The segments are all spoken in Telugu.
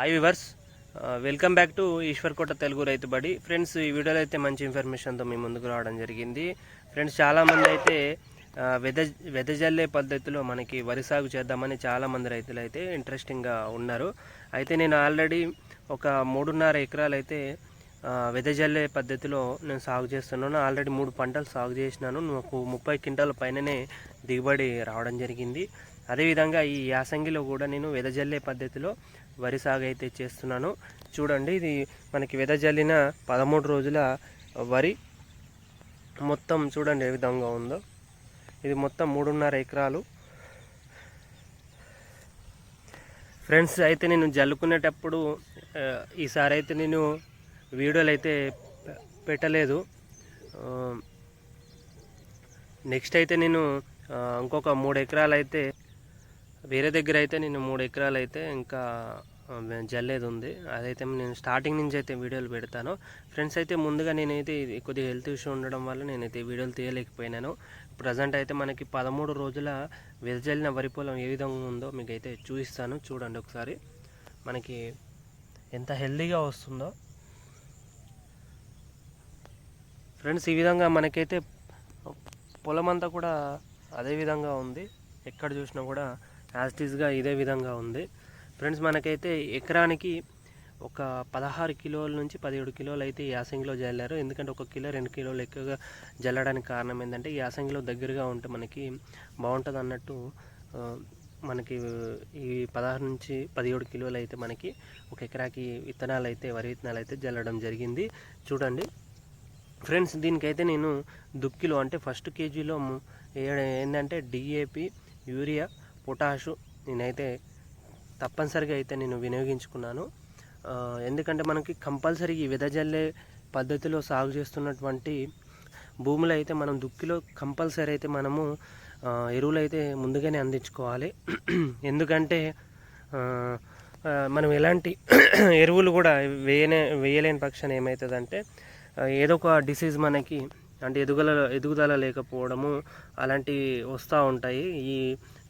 Hi viewers welcome back to Eshwar Kota Telugu Rythu Badi friends ఈ వీడియోలో అయితే మంచి ఇన్ఫర్మేషన్తో మీ ముందుకు రావడం జరిగింది. ఫ్రెండ్స్ చాలామంది అయితే uh, వెద వెదజల్లే పద్ధతిలో మనకి వరి సాగు చేద్దామని చాలామంది రైతులు అయితే ఇంట్రెస్టింగ్గా ఉన్నారు. అయితే నేను ఆల్రెడీ ఒక మూడున్నర ఎకరాలు అయితే uh, వెదజల్లే పద్ధతిలో నేను సాగు చేస్తున్నాను. ఆల్రెడీ మూడు పంటలు సాగు చేసినాను. నాకు ముప్పై క్వింటాల పైననే దిగుబడి రావడం జరిగింది. అదేవిధంగా ఈ యాసంగిలో కూడా నేను వెదజల్లే పద్ధతిలో వరి సాగు అయితే చేస్తున్నాను. చూడండి ఇది మనకి వెదజల్లిన పదమూడు రోజుల వరి. మొత్తం చూడండి ఏ విధంగా ఉందో. ఇది మొత్తం మూడున్నర ఎకరాలు. ఫ్రెండ్స్ అయితే నేను జల్లుకునేటప్పుడు ఈసారి అయితే నేను వీడియోలు అయితే పెట్టలేదు. నెక్స్ట్ అయితే నేను ఇంకొక మూడు ఎకరాలు అయితే వేరే దగ్గర అయితే నేను మూడు ఎకరాలు అయితే ఇంకా జల్లేది ఉంది. అదైతే నేను స్టార్టింగ్ నుంచి అయితే వీడియోలు పెడతాను. ఫ్రెండ్స్ అయితే ముందుగా నేనైతే కొద్దిగా హెల్త్ ఇష్యూ ఉండడం వల్ల నేనైతే వీడియోలు తీయలేకపోయినాను. ప్రజెంట్ అయితే మనకి పదమూడు రోజుల వెదజల్లిన వరి పొలం ఏ విధంగా ఉందో మీకు అయితే చూపిస్తాను. చూడండి ఒకసారి. మనకి ఎంత హెల్తీగా వస్తుందో. ఫ్రెండ్స్ ఈ విధంగా మనకైతే పొలం అంతా కూడా అదే విధంగా ఉంది. ఎక్కడ చూసినా కూడా యాజ్టీస్గా ఇదే విధంగా ఉంది. ఫ్రెండ్స్ మనకైతే ఎకరానికి ఒక పదహారు కిలోల నుంచి పదిహేడు కిలోలు అయితే యాసంగిలో జల్లారు. ఎందుకంటే ఒక కిలో రెండు కిలోలు ఎక్కువగా జల్లడానికి కారణం ఏంటంటే ఈ యాసంగిలో దగ్గరగా ఉంటే మనకి బాగుంటుంది అన్నట్టు మనకి ఈ పదహారు నుంచి పదిహేడు కిలోలు అయితే మనకి ఒక ఎకరాకి విత్తనాలు అయితే వరి విత్తనాలు అయితే జల్లడం జరిగింది. చూడండి. ఫ్రెండ్స్ దీనికైతే నేను దుక్కిలో అంటే ఫస్ట్ కేజీలో ఏ- ఏంటంటే డిఏపి యూరియా పొటాషు నేనైతే తప్పనిసరిగా అయితే నేను వినియోగించుకున్నాను. ఎందుకంటే మనకి కంపల్సరీ ఈ వెదజల్లే పద్ధతిలో సాగు చేస్తున్నటువంటి భూములు అయితే మనం దుక్కిలో కంపల్సరీ అయితే మనము ఎరువులు అయితే ముందుగానే అందించుకోవాలి. ఎందుకంటే మనం ఎలాంటి ఎరువులు కూడా వేయనే వేయలేని పక్షాన ఏమవుతుందంటే ఏదో ఒక డిసీజ్ మనకి అంటే ఎదుగుల ఎదుగుదల లేకపోవడము అలాంటివి వస్తూ ఉంటాయి. ఈ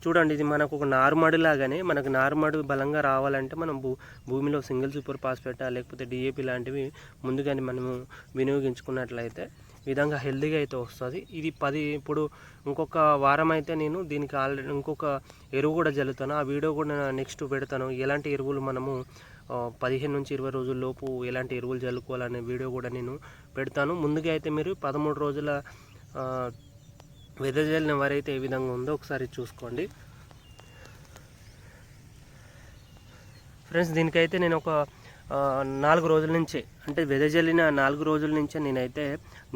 చూడండి ఇది మనకు ఒక నారుమడి లాగానే మనకు నారుమడి బలంగా రావాలంటే మనం భూ భూమిలో సింగిల్ సూపర్ ఫాస్ఫేట్ లేకపోతే డిఏపి లాంటివి ముందుగానే మనము వినియోగించుకున్నట్లయితే విధంగా హెల్దీగా అయితే వస్తుంది. ఇది పది ఇప్పుడు ఇంకొక వారం అయితే నేను దీనికి ఆల్రెడీ ఇంకొక ఎరువు కూడా జల్లుతాను. ఆ వీడియో కూడా నెక్స్ట్ పెడతాను. ఎలాంటి ఎరువులు మనము పదిహేను నుంచి ఇరవై రోజుల లోపు ఎలాంటి ఎరువులు చల్లుకోవాలనే వీడియో కూడా నేను పెడతాను. ముందుగా అయితే మీరు పదమూడు రోజుల వెదజల్లిన వరి అయితే ఏ విధంగా ఉందో ఒకసారి చూసుకోండి. ఫ్రెండ్స్ దీనికైతే నేను ఒక నాలుగు రోజుల నుంచే అంటే వెదజల్లిన నాలుగు రోజుల నుంచే నేనైతే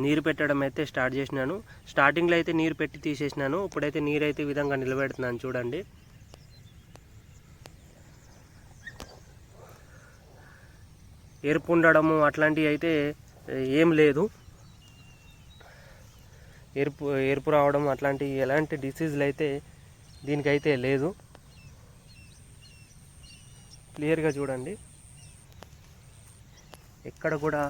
నీరు పెట్టడం అయితే స్టార్ట్ చేసినాను. స్టార్టింగ్లో అయితే నీరు పెట్టి తీసేసినాను. ఇప్పుడైతే నీరు అయితే ఈ విధంగా నిలబెడుతున్నాను చూడండి. ఎరుపు ఉండడము అట్లాంటివి అయితే ఏం లేదు. ఎరుపు ఎరుపు రావడం అట్లాంటి ఎలాంటి డిసీజులు అయితే దీనికైతే లేదు. క్లియర్గా చూడండి. ఎక్కడ కూడా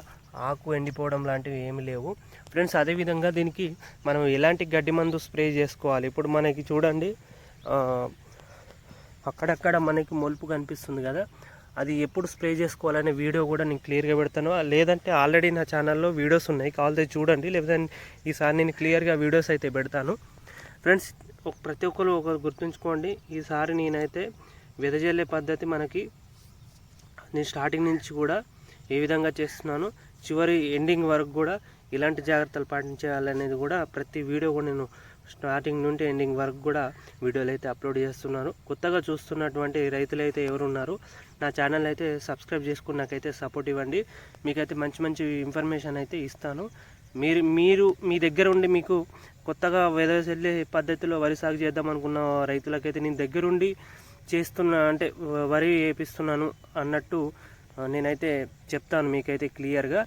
ఆకు ఎండిపోవడం లాంటివి ఏమి లేవు. ఫ్రెండ్స్ అదేవిధంగా దీనికి మనం ఎలాంటి గడ్డి మందు స్ప్రే చేసుకోవాలి? ఇప్పుడు మనకి చూడండి అక్కడక్కడ మనకి మొలుపు కనిపిస్తుంది కదా. అది ఎప్పుడు స్ప్రే చేసుకోవాలనే వీడియో కూడా నేను క్లియర్గా పెడతాను. లేదంటే ఆల్రెడీ నా ఛానల్లో వీడియోస్ ఉన్నాయి. కావాలంటే చూడండి. లేకపోతే ఈసారి నేను క్లియర్గా వీడియోస్ అయితే పెడతాను. ఫ్రెండ్స్ ఒక- ప్రతి ఒక్కరు ఒకరు గుర్తుంచుకోండి. ఈసారి నేనైతే వెదజల్లే పద్ధతి మనకి నేను స్టార్టింగ్ నుంచి కూడా ఏ విధంగా చేస్తున్నాను చివరి ఎండింగ్ వరకు కూడా ఇలాంటి జాగ్రత్తలు పాటించాలనేది కూడా ప్రతి వీడియో కూడా నేను స్టార్టింగ్ నుండి ఎండింగ్ వరకు కూడా వీడియోలు అయితే అప్లోడ్ చేస్తున్నాను. కొత్తగా చూస్తున్నటువంటి రైతులు అయితే ఎవరు ఉన్నారు నా ఛానల్ అయితే సబ్స్క్రైబ్ చేసుకుని నాకైతే సపోర్ట్ ఇవ్వండి. మీకైతే మంచి మంచి ఇన్ఫర్మేషన్ అయితే ఇస్తాను. మీరు మీరు మీ దగ్గర ఉండి మీకు కొత్తగా వెదజల్లే పద్ధతిలో వరి సాగు చేద్దాం అనుకున్న రైతులకైతే నేను దగ్గరుండి చేస్తున్నా అంటే వరి వేపిస్తున్నాను అన్నట్టు నేనైతే చెప్తాను మీకైతే క్లియర్గా.